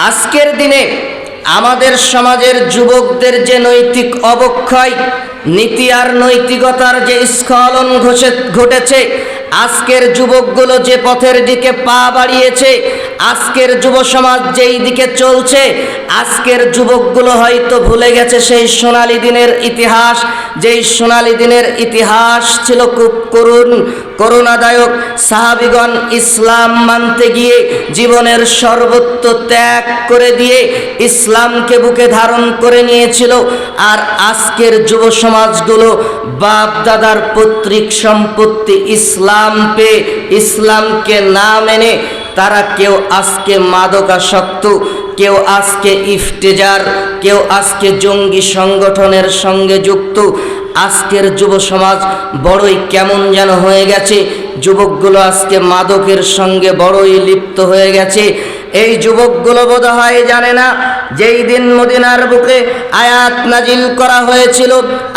আজকের দিনে আমাদের সমাজের যুবকদের যে নৈতিক অবক্ষয় নীতি আর নৈতিকতার যে স্খলন ঘটেছে আজকের যুবকগুলো যে পথের দিকে পা বাড়িয়েছে, আজকের যুব সমাজ যেই দিকে চলছে, আজকের যুবকগুলো হয়তো ভুলে গেছে সেই সোনালী দিনের ইতিহাস, যেই সোনালী দিনের ইতিহাস ছিল খুব করুণ, করুণাদায়ক। সাহাবিগণ ইসলাম মানতে গিয়ে জীবনের সর্বত্র ত্যাগ করে দিয়ে ইসলামকে বুকে ধারণ করে নিয়েছিল। আর আজকের যুব সমাজগুলো বাপ দাদার পৈতৃক সম্পত্তি ইসলাম পেয়ে ইসলামকে না মেনে তারা কেউ আজকে মাদকাসক্ত, কেউ আজকে ইফতেজার, কেউ আজকে জঙ্গি সংগঠনের সঙ্গে যুক্ত। আজকের যুব সমাজ বড়ই কেমন যেন হয়ে গেছে। যুবকগুলো আজকে মাদকের সঙ্গে বড়ই লিপ্ত হয়ে গেছে। এই যুবকগুলো বোধ হয় জানে না যেই দিন মদিনার বুকে আয়াত নাজিল করা হয়েছিল,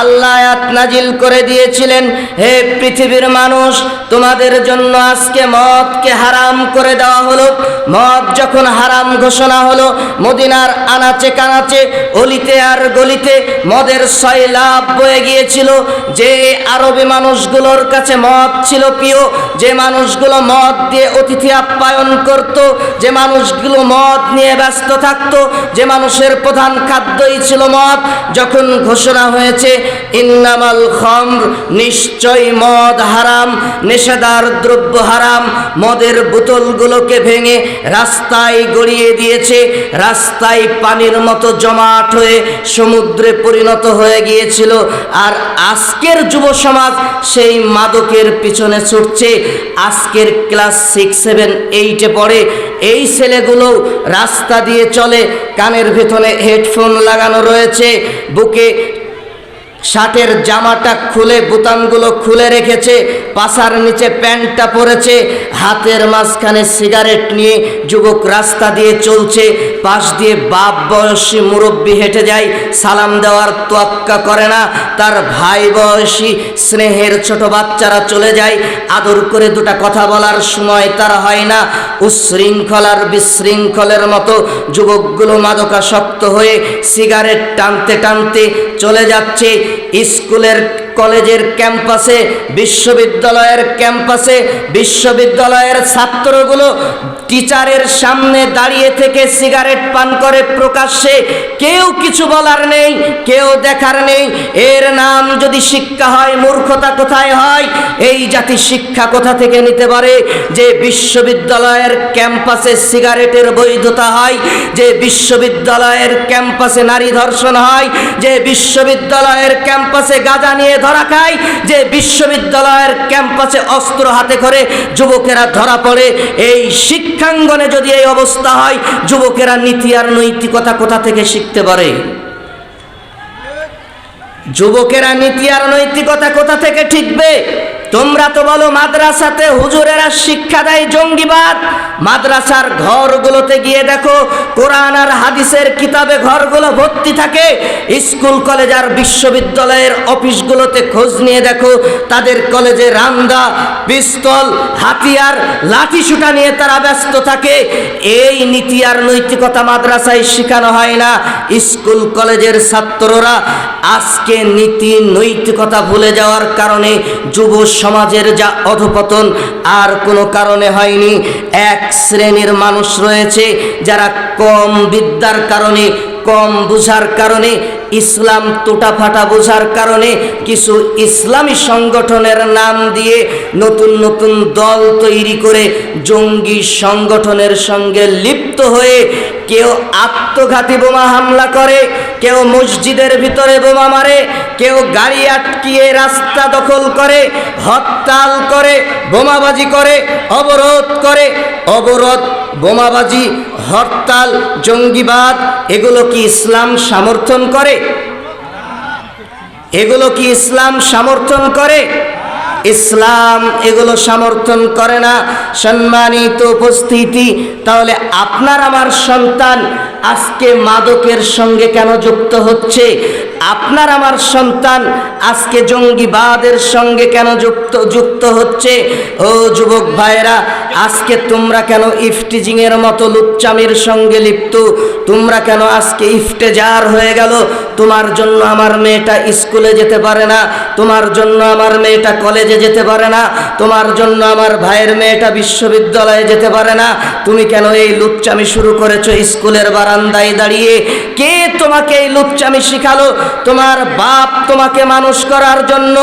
আল্লাহ আয়াত নাজিল করে দিয়েছিলেন, হে পৃথিবীর মানুষ, তোমাদের জন্য আজকে মদকে হারাম করে দেওয়া হলো। মদ যখন হারাম ঘোষণা হলো, মদিনার আনাচে কানাচে, অলিতে আর গলিতে মদের সয়লাভ বয়ে গিয়েছিল। যে আরবি মানুষগুলোর কাছে মদ ছিল প্রিয়, যে মানুষগুলো মদ দিয়ে অতিথি আপ্যায়ন করত, যে মানুষগুলো মদ নিয়ে ব্যস্ত থাকতো যে মানুষের প্রধান খাদ্যই ছিল মদ, যখন ঘোষণা হয়েছে, ইন্নামাল খমর নিশ্চয় মদ হারাম, নেশাদার দ্রব্য হারাম, মদের বোতলগুলোকে ভেঙে রাস্তায় গড়িয়ে দিয়েছে, রাস্তায় পানির মতো জমাট হয়ে সমুদ্রে পরিণত হয়ে গিয়েছিল, আর আজকের যুব সমাজ সেই মাদকের পিছনে ছুটছে। আজকের ক্লাস সিক্স, সেভেন, এইটে পড়ে এই ছেলেগুলো রাস্তা দিয়ে চলে কানের ভেতরে হেডফোন লাগানো রয়েছে বুকে শার্টের জামাটা খুলে, বোতামগুলো খুলে রেখেছে, পাশার নিচে প্যান্টটা পরেছে, হাতের মাঝখানে সিগারেট নিয়ে যুবক রাস্তা দিয়ে চলছে, পাশ দিয়ে বাপ বয়সী মুরব্বী হেঁটে যায়, সালাম দেওয়ার তোয়াক্কা করে না, তার ভাই বয়সী স্নেহের ছোট বাচ্চারা চলে যায়, আদর করে দুটা কথা বলার সময় তার হয় না, উশৃঙ্খলার বিশৃঙ্খলের মতো যুবকগুলো মাদকাসক্ত হয়ে সিগারেট টানতে টানতে চলে যাচ্ছে Yeah. স্কুলের কলেজের ক্যাম্পাসে, বিশ্ববিদ্যালয়ের ক্যাম্পাসে, বিশ্ববিদ্যালয়ের ছাত্রগুলো টিচারের সামনে দাঁড়িয়ে থেকে সিগারেট পান করে প্রকাশ্যে। কেউ কিছু বলার নেই, কেউ দেখার নেই। এর নাম যদি শিক্ষা হয়, মূর্খতা কোথায় হয়? এই জাতি শিক্ষা কোথা থেকে নিতে পারে? যে বিশ্ববিদ্যালয়ের ক্যাম্পাসে সিগারেটের বৈধতা হয়, যে বিশ্ববিদ্যালয়ের ক্যাম্পাসে নারী ধর্ষণ হয়, যে বিশ্ববিদ্যালয়ের ক্যাম্পাসে গাঁজা নিয়ে ধরা খায়, যে বিশ্ববিদ্যালয়ের ক্যাম্পাসে অস্ত্র হাতে করে যুবকেরা ধরা পড়ে। এই শিক্ষাঙ্গনে যদি এই অবস্থা হয়, যুবকেরা নীতি আর নৈতিকতা কোথা থেকে শিখতে পারে? যুবকেরা নীতি আর নৈতিকতা কোথা থেকে ঠিকবে তোমরা তো বলো মাদ্রাসাতে হুজুরেরা শিক্ষা দেয় জঙ্গিবাদ। মাদ্রাসার ঘরগুলোতে গিয়ে দেখো, কোরআন আর হাদিসের কিতাবে ঘরগুলো ভর্তি থাকে। স্কুল, কলেজ আর বিশ্ববিদ্যালয়ের অফিসগুলোতে খোঁজ নিয়ে দেখো, তাদের কলেজে রান্দা, পিস্তল, হাতিয়ার, লাঠি সুটা নিয়ে তারা ব্যস্ত থাকে। এই নীতি আর নৈতিকতা মাদ্রাসায় শেখানো হয় না। স্কুল, কলেজের ছাত্ররা আজকে নীতি, নৈতিকতা ভুলে যাওয়ার কারণে যুব সমাজের যা অধপতন, আর কোনো কারণে হয়নি। এক শ্রেণির মানুষ রয়েছে যারা কম বিদ্যার কারণে, কম বুঝার কারণে ইসলাম ফাটা বোঝার কারণে কিছু ইসলামী সংগঠনের নাম দিয়ে নতুন নতুন দল তৈরি করে জঙ্গি সংগঠনের সঙ্গে লিপ্ত হয়ে কেউ আত্মঘাতী বোমা হামলা করে, কেউ মসজিদের ভিতরে বোমা মারে, কেউ গাড়ি আটকিয়ে রাস্তা দখল করে, হরতাল করে, বোমাবাজি করে, অবরোধ করে, অবরোধ, বোমাবাজি, হরতাল, জঙ্গিবাদ, এগুলো কি ইসলাম সমর্থন করে? এগুলো কি ইসলাম সমর্থন করে? ইসলাম এগুলো সমর্থন করে না। সম্মানিত উপস্থিতি, তাহলে আপনার আমার সন্তান আজকে মাদকের সঙ্গে কেন যুক্ত হচ্ছে? আপনার আমার সন্তান আজকে জঙ্গিবাদের সঙ্গে কেন যুক্ত যুক্ত হচ্ছে? ও যুবক ভাইরা আজকে তোমরা কেন ইফটিজিং এর মতো লুচ্চামির সঙ্গে লিপ্ত? তোমরা কেন আজকে ইফতেজার হয়ে গেল? তোমার জন্য আমার মেয়েটা স্কুলে যেতে পারে না। তোমার জন্য আমার মেয়েটা কলেজে যেতে পারে না, তোমার জন্য আমার ভাইয়ের মেয়েটা বিশ্ববিদ্যালয়ে যেতে পারে না, তুমি কেন এই লুচ্চামি শুরু করেছ স্কুলের বারান্দায় দাঁড়িয়ে? কে তোমাকে এই লুচ্চামি শিখালো? তোমার বাপ তোমাকে মানুষ করার জন্য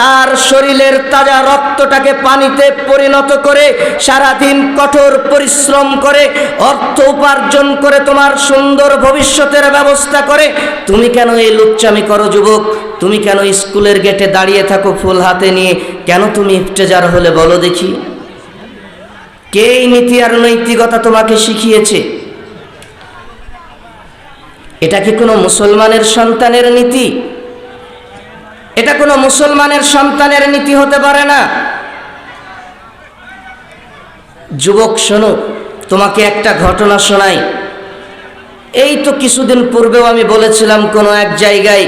তার শরীরের তাজা রক্তটাকে পানিতে পরিণত করে, সারাদিন কঠোর পরিশ্রম করে, অর্থ উপার্জন করে তোমার সুন্দর ভবিষ্যতের ব্যবস্থা করে, তুমি কেন এই লুচ্চামি করো, যুবক? তুমি কেন স্কুলের গেটে দাঁড়িয়ে থাকো ফুল হাতে নিয়ে? কেন তুমি ইফতেজার হলে বলো দেখি। কে এই নীতি আর নৈতিকতা তোমাকে শিখিয়েছে? এটা কি কোনো মুসলমানের সন্তানের নীতি? এটা কোনো মুসলমানের সন্তানের নীতি হতে পারে না। যুবক, শোনো, তোমাকে একটা ঘটনা শোনাই। এই তো কিছুদিন পূর্বেও আমি বলেছিলাম কোনো এক জায়গায়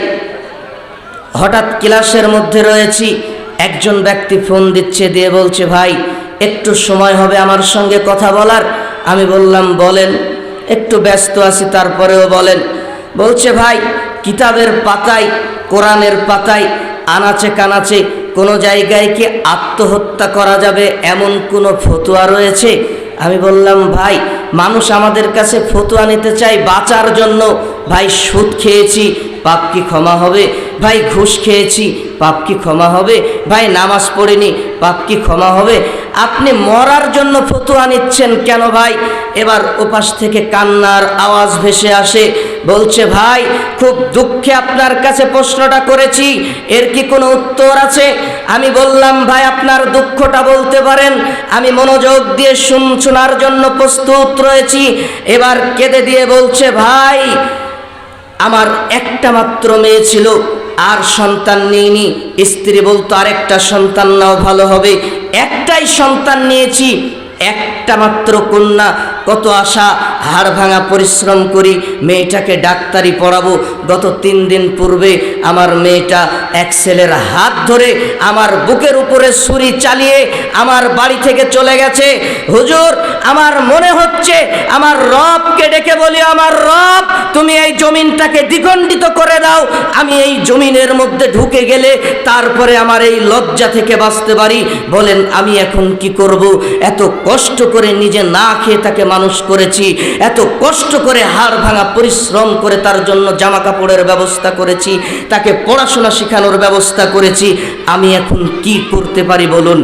হঠাৎ ক্লাসের মধ্যে রয়েছি, একজন ব্যক্তি ফোন দিচ্ছে, দিয়ে বলছে, ভাই, একটু সময় হবে আমার সঙ্গে কথা বলার? আমি বললাম, বলেন। একটু ব্যস্ত আছি, তারপরেও বলেন। বলছে, ভাই, কিতাবের পাতায়, কোরআনের পাতায়, আনাচে কানাচে কোনো জায়গায় কি আত্মহত্যা করা যাবে? এমন কোনো ফতোয়া রয়েছে? আমি বললাম, ভাই, মানুষ আমাদের কাছে ফতুয়া নিতে চাই বাঁচার জন্য। ভাই, সুদ খেয়েছি, পাপ কি ক্ষমা হবে? ভাই ঘুষ খেয়েছি পাপ কি ক্ষমা হবে? ভাই নামাজ পড়িনি পাপ কি ক্ষমা হবে? আপনি মরার জন্য ফতুয়া নিচ্ছেন কেন ভাই? এবার ওপাশ থেকে কান্নার আওয়াজ ভেসে আসে, বলছে, ভাই, খুব দুঃখে আপনার কাছে প্রশ্নটা করেছি, এর কি কোনো উত্তর আছে? আমি বললাম, ভাই, আপনার দুঃখটা বলতে পারেন, আমি মনোযোগ দিয়ে শুন, শোনার জন্য প্রস্তুত রয়েছি। এবার কেঁদে দিয়ে বলছে, ভাই, আমার একটা মাত্র মেয়ে ছিল আর সন্তান নিইনি। স্ত্রী বলতো আরেকটা সন্তান নাও ভালো হবে। একটাই সন্তান নিয়েছি। একটা মাত্র কন্যা, কত আশা, হাড় ভাঙা পরিশ্রম করি, মেয়েটাকে ডাক্তারি পড়াবো। গত তিন দিন পূর্বে আমার মেয়েটা এক ছেলের হাত ধরে আমার বুকের উপরে ছুরি চালিয়ে আমার বাড়ি থেকে চলে গেছে। হুজুর, আমার মনে হচ্ছে আমার রবকে ডেকে বলি, আমার রব, তুমি এই জমিনটাকে দ্বিখণ্ডিত করে দাও। আমি এই জমিনের মধ্যে ঢুকে গেলে তারপরে আমার এই লজ্জা থেকে বাঁচতে পারি। বলেন, আমি এখন কি করব? এত কষ্ট করে নিজে না খেয়ে তাকে মানুষ করেছি, এত কষ্ট করে হাড় ভাঙা পরিশ্রম করে তার জন্য জামা কাপড়ের ব্যবস্থা করেছি, তাকে পড়াশোনা শেখানোর ব্যবস্থা করেছি, আমি এখন কি করতে পারি বলুন?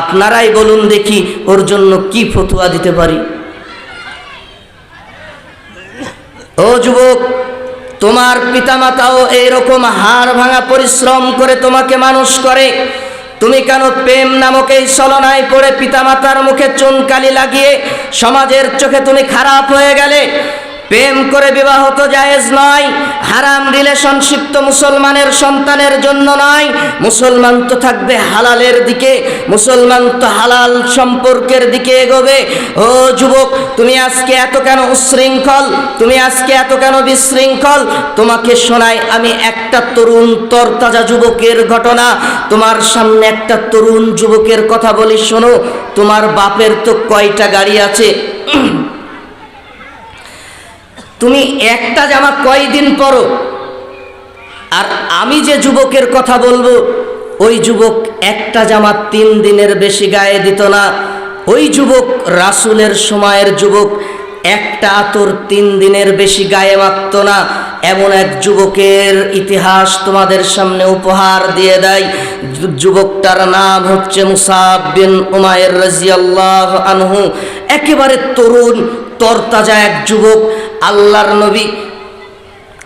আপনারাই বলুন দেখি ওর জন্য কি ফতুয়া দিতে পারি। ও যুবক, তোমার পিতামাতাও এইরকম হাড় ভাঙা পরিশ্রম করে তোমাকে মানুষ করে। তুমি কেন প্রেম নামক এই ছলনায় পড়ে পিতামাতার মুখে চুনকালি লাগিয়ে সমাজের চোখে তুমি খারাপ হয়ে গেলে? প্রেম করে বিবাহ তো জায়েজ নয়, হারাম রিলেশনশিপ তো মুসলমানের সন্তানের জন্য নয়। মুসলমান তো থাকবে হালালের দিকে, মুসলমান তো হালাল সম্পর্কের দিকে এগোবে। ও যুবক, তুমি আজকে এত কেন উশৃঙ্খল? তুমি আজকে এত কেন বিশৃঙ্খল? তোমাকে শোনাই, আমি একটা তরুণ তরতাজা যুবকের ঘটনা। তোমার সামনে একটা তরুণ যুবকের কথা বলি, শোনো। তোমার বাপের তো কয়টা গাড়ি আছে? তুমি একটা জামা কয়দিন পরো? আর আমি যে যুবকের কথা বলব, ওই যুবক একটা জামা তিন দিনের বেশি গায়ে দিত না। ওই যুবক রাসুলের সময়ের যুবক একটা আতর তিন দিনের বেশি গায়ে মাখত না। এমন এক যুবকের ইতিহাস তোমাদের সামনে উপহার দিয়ে দেয়। যুবকটার নাম হচ্ছে মুসাব বিন উমায়ের রাজিয়াল্লাহ আনহু। একেবারে তরুণ, তরতাজা এক যুবক। আল্লাহর নবী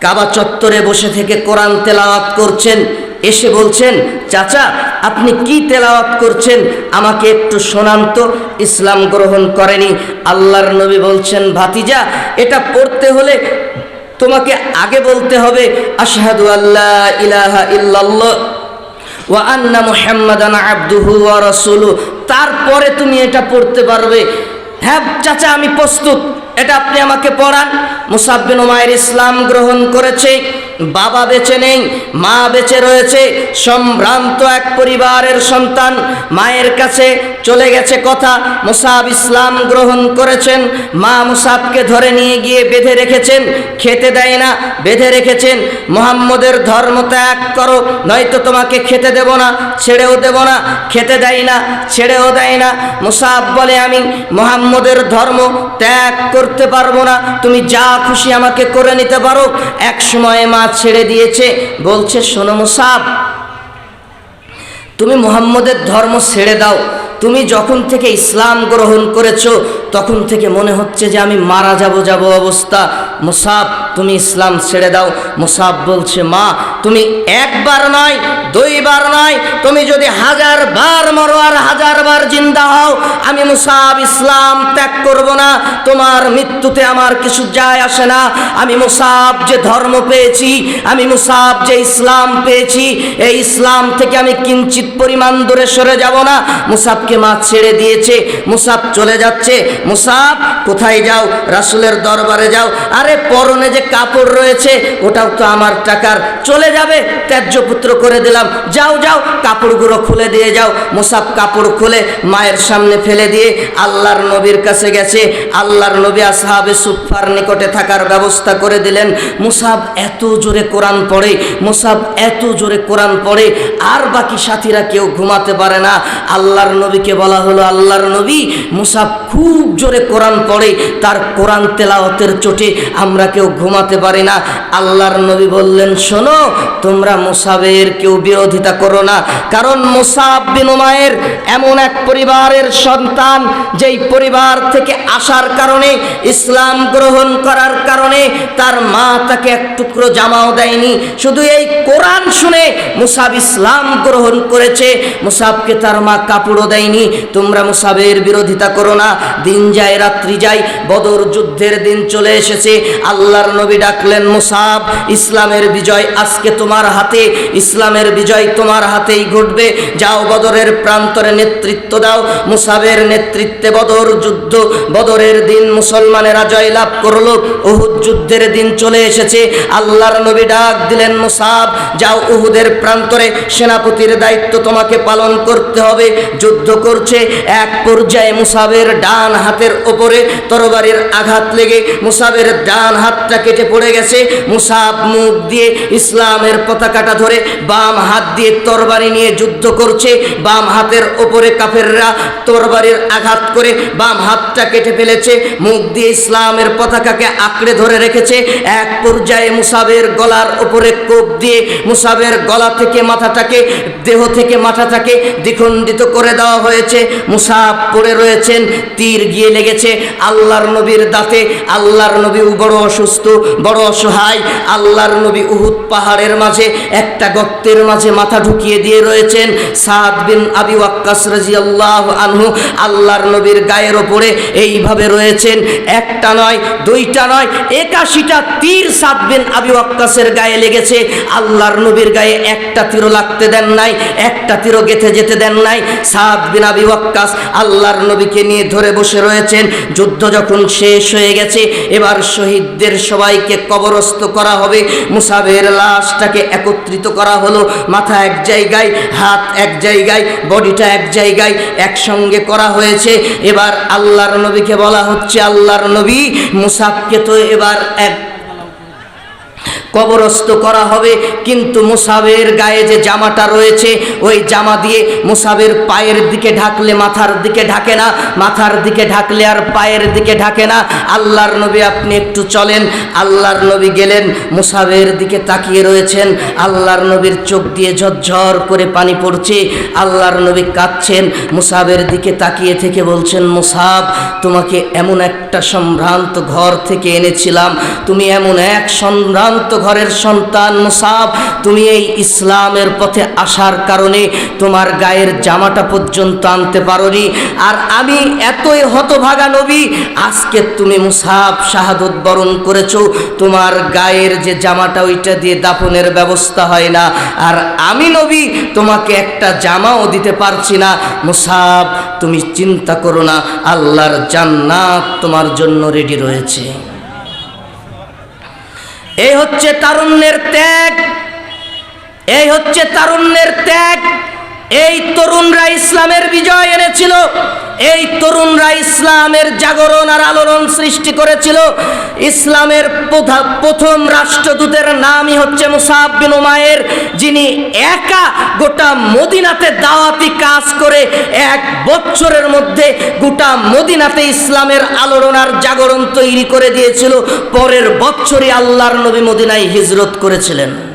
কাবা চত্বরে বসে থেকে কোরআন তেলাওয়াত করছেন, এসে বলছেন, চাচা, আপনি কি তেলাওয়াত করছেন? আমাকে একটু শোনান তো, ইসলাম গ্রহণ করেনি। আল্লাহর নবী বলছেন, ভাতিজা, এটা পড়তে হলে তোমাকে আগে বলতে হবে, আশহাদু আল্লাহ ইলাহা ইল্লাল্লাহ ওয়া আন্না মুহাম্মাদান আবদুহু ওয়া রাসূলু তারপরে তুমি এটা পড়তে পারবে। হ্যাঁ চাচা, আমি প্রস্তুত। এটা আপনি আমাকে পড়ান। মুসাব বিন উমায়ের ইসলাম গ্রহণ করেছে, বাবা বেঁচে নেই, মা বেঁচে রয়েছে, সম্ভ্রান্ত এক পরিবারের সন্তান মায়ের কাছে চলে গেছে কথা। মুসাব ইসলাম গ্রহণ করেছেন, মা মুসাবকে ধরে নিয়ে গিয়ে বেঁধে রেখেছেন, খেতে দেয় না, বেঁধে রেখেছেন, মোহাম্মদের ধর্ম ত্যাগ করো, নয়তো তোমাকে খেতে দেব না, ছেড়েও দেব না, খেতে দেয় না, ছেড়েও দেয় না। মুসাব বলে, আমি মোহাম্মদের ধর্ম ত্যাগ করতে পারব না, তুমি যা খুশি আমাকে করে নিতে পারো। এক সময় মা ছেড়ে দিয়েছে। বলছে সোনো মুসাব, তুমি মোহাম্মদের ধর্ম ছেড়ে দাও। তুমি যখন থেকে ইসলাম গ্রহণ করেছ, তখন থেকে মনে হচ্ছে যে আমি মারা যাব যাব অবস্থা। মুসাব, তুমি ইসলাম ছেড়ে দাও। মুসাব বলছে, মা, তুমি একবার নয় দুইবার নয় তুমি যদি হাজার বার মরো আর হাজার বার জিন্দা হও, আমি মুসাব ইসলাম ত্যাগ করব না। তোমার মৃত্যুতে আমার কিছু যায় আসে না। আমি মুসাব যে ধর্ম পেয়েছি, আমি মুসাব যে ইসলাম পেয়েছি, এই ইসলাম থেকে আমি কিঞ্চিত পরিমাণ দূরে সরে যাব না। মুসাবকে মা ছেড়ে দিয়েছে, মুসাব চলে যাচ্ছে। মুসাব, কোথায় যাও? রাসুলের দরবারে যাও। আরে পরনে যে কাপড় রয়েছে, ওটাও তো আমার টাকার। চলে যাবে, ত্যায্য পুত্র করে দিলাম। যাও যাও, কাপড়গুলো খুলে দিয়ে যাও। মুসাব কাপড় খুলে মায়ের সামনে ফেলে দিয়ে আল্লাহর নবীর কাছে গেছে। আল্লাহর নবী আসহাবে সুফার নিকটে থাকার ব্যবস্থা করে দিলেন। মুসাব এত জোরে কোরআন পড়ে, মুসাব এত জোরে কোরআন পড়ে, আর বাকি সাথীরা কেউ ঘুমাতে পারে না। আল্লাহর নবীকে বলা হলো আল্লাহর নবী। মুসাব খুব জোরে কোরআন পড়ে, তার কোরআন তেলাওয়াতের চোটে আমরা কেউ ঘুমাতে পারি না। আল্লাহর নবী বললেন, শোনো, তোমরা মুসাবের কেউ বিরোধিতা করো না। কারণ মুসাব বিন উমায়ের এমন এক পরিবারের সন্তান, যেই পরিবার থেকে আসার কারণে, ইসলাম গ্রহণ করার কারণে তার মা তাকে এক টুকরো জামাও দেয়নি। শুধু এই কোরআন শুনে মুসাব ইসলাম গ্রহণ করেছে। মুসাবকে তার মা কাপড়ও দেয়নি তোমরা মুসাবের বিরোধিতা করো না। দিন যায়, রাত্রি যায়, বদর যুদ্ধের দিন চলে এসেছে। আল্লাহর নবী ডাকলেন, মুসাব, ইসলামের বিজয় আজকে তোমার হাতে। ইসলামের বিজয় তোমার হাতেই ঘটবে। যাও, বদরের প্রান্তরে নেতৃত্ব দাও। মুসাবের নেতৃত্বে বদর যুদ্ধ। বদরের দিন মুসলমানেরা জয়লাভ করল। উহুদ যুদ্ধের দিন চলে এসেছে। আল্লাহর নবী ডাক দিলেন, মুসাব, যাও উহুদের প্রান্তরে। সেনাপতির দায়িত্ব তোমাকে পালন করতে হবে। যুদ্ধ করছে, এক পর্যায়ে মুসাবের ডান হাতের ওপরে তরবারির আঘাত লেগে মুসাবের ডান হাতটা কেটে পড়ে গেছে। মুসাব মুখ দিয়ে ইসলামের পতাকাটা ধরে বাম হাত দিয়ে তরবারি নিয়ে যুদ্ধ করছে। বাম হাতের ওপরে কাফেররা তরবারির আঘাত করে বাম হাতটা কেটে ফেলেছে। মুখ দিয়ে ইসলামের পতাকাকে আঁকড়ে ধরে রেখেছে। এক পর্যায়ে মুসাবের গলার ওপরে কোপ দিয়ে মুসাবের গলা থেকে মাথাটাকে, দেহ থেকে মাথাটাকে দ্বিখণ্ডিত করে দেওয়া হয়েছে, মুসাফ পড়ে রয়েছেন, তীর গিয়ে লেগেছে, আল্লাহর নবীর দাঁতে, আল্লাহর নবী বড় অসুস্থ, বড় অসহায়, আল্লাহর নবী উহুদ পাহাড়ের মাঝে, একটা গর্তের মাঝে মাথা ঢুকিয়ে দিয়ে রয়েছেন, সাদ বিন আবি ওয়াক্কাস রাজিয়াল্লাহু আনহু, আল্লাহর নবীর গায়ের ওপরে এইভাবে রয়েছেন, একটা নয়, দুইটা নয়, একাশিটা তীর সাদ বিন আবি ওয়াক্কাসের গায়ে লেগেছে, আল্লাহর নবীর গায়ে একটা তীরও লাগতে দেন নাই, একটা তীরও গেথে যেতে দেন নাই, সাদ বিন আবি ওয়াক্কাস আল্লাহর নবীকে নিয়ে ধরে বসে রয়েছেন। যুদ্ধ যখন শেষ হয়ে গেছে, এবার শহীদদের সবাইকে কবরস্থ করা হবে। মুসাবের লাশটাকে একত্রিত করা হলো, মাথা এক জায়গায়, হাত এক জায়গায়, বডিটা এক জায়গায় একসঙ্গে করা হয়েছে। এবার আল্লাহর নবীকে বলা হচ্ছে, আল্লাহর নবী মুসাবকে তো এবার এক কবরস্থ করা হবে। কিন্তু মুসাবের গায়ে যে জামাটা রয়েছে, ওই জামা দিয়ে মুসাবের পায়ের দিকে ঢাকলে মাথার দিকে ঢাকে না, মাথার দিকে ঢাকলে আর পায়ের দিকে ঢাকে না। আল্লাহর নবী আপনি একটু চলেন। আল্লাহর নবী গেলেন, মুসাবের দিকে তাকিয়ে রয়েছেন। আল্লাহর নবীর চোখ দিয়ে ঝরঝর করে পানি পড়ছে। আল্লাহর নবী কাঁদছেন। মুসাবের দিকে তাকিয়ে থেকে বলছেন, মুসাব, তোমাকে এমন একটা সম্ভ্রান্ত ঘর থেকে এনেছিলাম। তুমি এমন এক সম্ভ্রান্ত ঘরের সন্তান মুসাব তুমি এই ইসলামের পথে আসার কারণে তোমার গায়ের জামাটা পর্যন্ত আনতে পারোনি। আর আমি এতই হতভাগা নবী, আজকে তুমি মুসাব শাহাদত বরণ করেছ, তোমার গায়ের যে জামাটা ওইটা দিয়ে দাফনের ব্যবস্থা হয় না। আর আমি নবী, তোমাকে একটা জামাও দিতে পারছি না। মুসাব তুমি চিন্তা করো না, আল্লাহর জান্নাত তোমার জন্য রেডি রয়েছে। এই হচ্ছে তারুণ্যের ত্যাগ। এই হচ্ছে তারুণ্যের ত্যাগ। এই তরুণরা ইসলামের বিজয় এনেছিল, এই তরুণরা ইসলামের জাগরণ আর আলোড়ন সৃষ্টি করেছিল। ইসলামের প্রথম রাষ্ট্রদূতের নামই হচ্ছে মুসাব বিন উমায়ের যিনি একা গোটা মদিনাতে দাওয়াতি কাজ করে এক বছরের মধ্যে গোটা মদিনাতে ইসলামের আলোড়ন আর জাগরণ তৈরি করে দিয়েছিল। পরের বছরই আল্লাহর নবী মদিনায় হিজরত করেছিলেন।